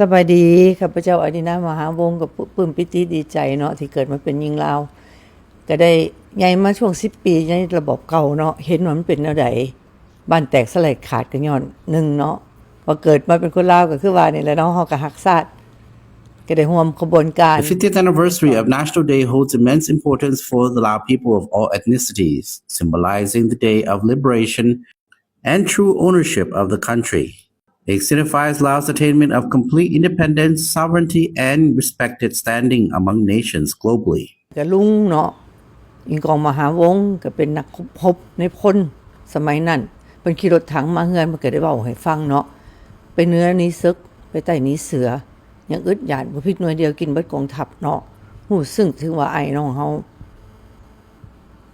สบายดีข้าพเจ้าอดินามหาวงกับปื้มปิติดีใจเนาะที่เกิดมาเป็นยิงลาว ก็ได้ใหญ่มาช่วง10ปีในระบบเก่าเนาะเห็นว่ามันเป็นแนวใดบ้านแตกสลายขาดกันย้อนหนึ่งเนาะพอเกิดมาเป็นคนลาวก็คือว่านี่แหละเนาะเฮาก็ฮักชาติก็ได้ร่วมขบวนการ The 50th anniversary of National Day holds immense importance for the Lao people of all ethnicities, symbolizing the day of liberation and true ownership of the country. It signifies Laos' attainment of complete independence, sovereignty, and respected standing among nations globally. กับลุงเนาะอิงกองมหาวงศ์ก็เป็นนักพบในพลสมัยนั้นเป็นขี่รถถังมาเฮือนมันก็ได้เว้าให้ฟังเนาะไปเนื้อนี้ซึกไปใต้นี้เสือยังอึดหยาดบ่พิษหน่วยเดียวกินเบิดกองทัพเนาะฮู้ซึ่งถึงว่าไอ้น้องเฮา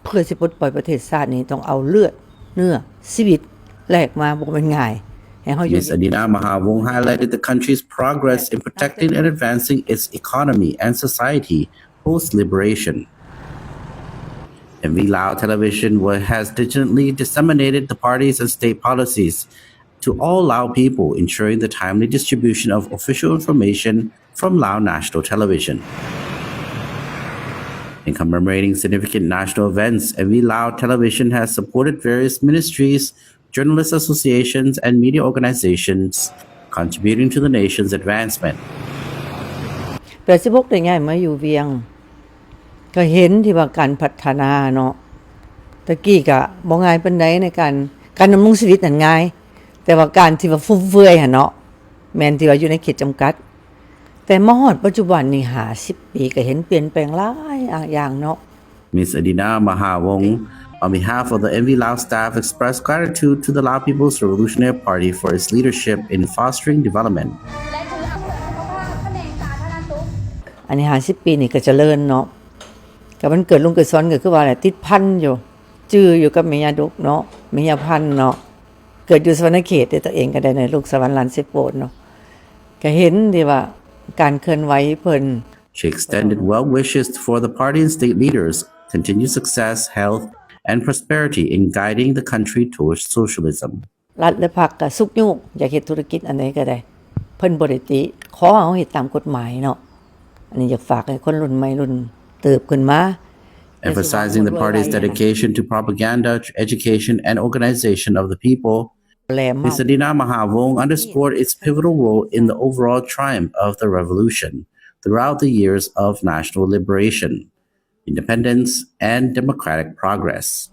เพื่อสิปลดปล่อยประเทศชาตินี้ต้องเอาเลือด เนื้อชีวิตแลกมาบ่เป็นง่าย Ms. Adina Mahavong highlighted the country's progress in protecting and advancing its economy and society post liberation. MV Lao Television has diligently disseminated the parties and state policies to all Lao people, ensuring the timely distribution of official information from Lao National Television. In commemorating significant national events, MV Lao Television has supported various ministries journalist associations, and media organizations, contributing to the nation's advancement. แปดสิบหกได้ย้ายมาอยู่เวียง ก็เห็นที่ว่าการพัฒนาเนาะตะกี้ก็บ่ง่ายปานใดในการการดำรงชีวิตนั่นง่าย แต่ว่าการที่ว่าฟุ่มเฟือยหั่นเนาะแม่นที่ว่าอยู่ในเขตจำกัด แต่มาฮอดปัจจุบันนี่50ปีก็เห็นเปลี่ยนแปลงหลายอย่างเนาะ Ms. Adina Mahavong, on behalf of the MV Lao staff, expressed gratitude to the Lao People's Revolutionary Party for its leadership in fostering development. และถืออำนวยสุขภาพแผนกสาธารณสุข อันนี้50ปีนี่ก็เจริญเนาะก็มันเกิดลุงเกิดซ้อนก็คือว่าแหละติดพันอยู่ จื้ออยู่กับแม่ยาดกเนาะแม่ยาพันธุ์เนาะเกิดอยู่สวรรณเขตแต่ตัวเองก็ได้ในลูกสวรรค์ลันสิโปนเนาะก็เห็นดีว่าการเคลื่อนไหวเพิ่น She extended well wishes for the party and state leaders, continued success, health, and prosperity in guiding the country towards socialism. รัฐและพรรคก็สุกยุกอยากเฮ็ดธุรกิจอันไหนก็ได้ เพิ่นบ่ได้ติขอเอาเฮ็ดตามกฎหมายเนาะอันนี้อยากฝากให้คนรุ่นใหม่รุ่นเติบขึ้นมา Emphasizing the party's dedication to propaganda, education, and organization of the people, แหลม Ms. Adina Mahavong underscored its pivotal role in the overall triumph of the revolution throughout the years of national liberation, independence, and democratic progress.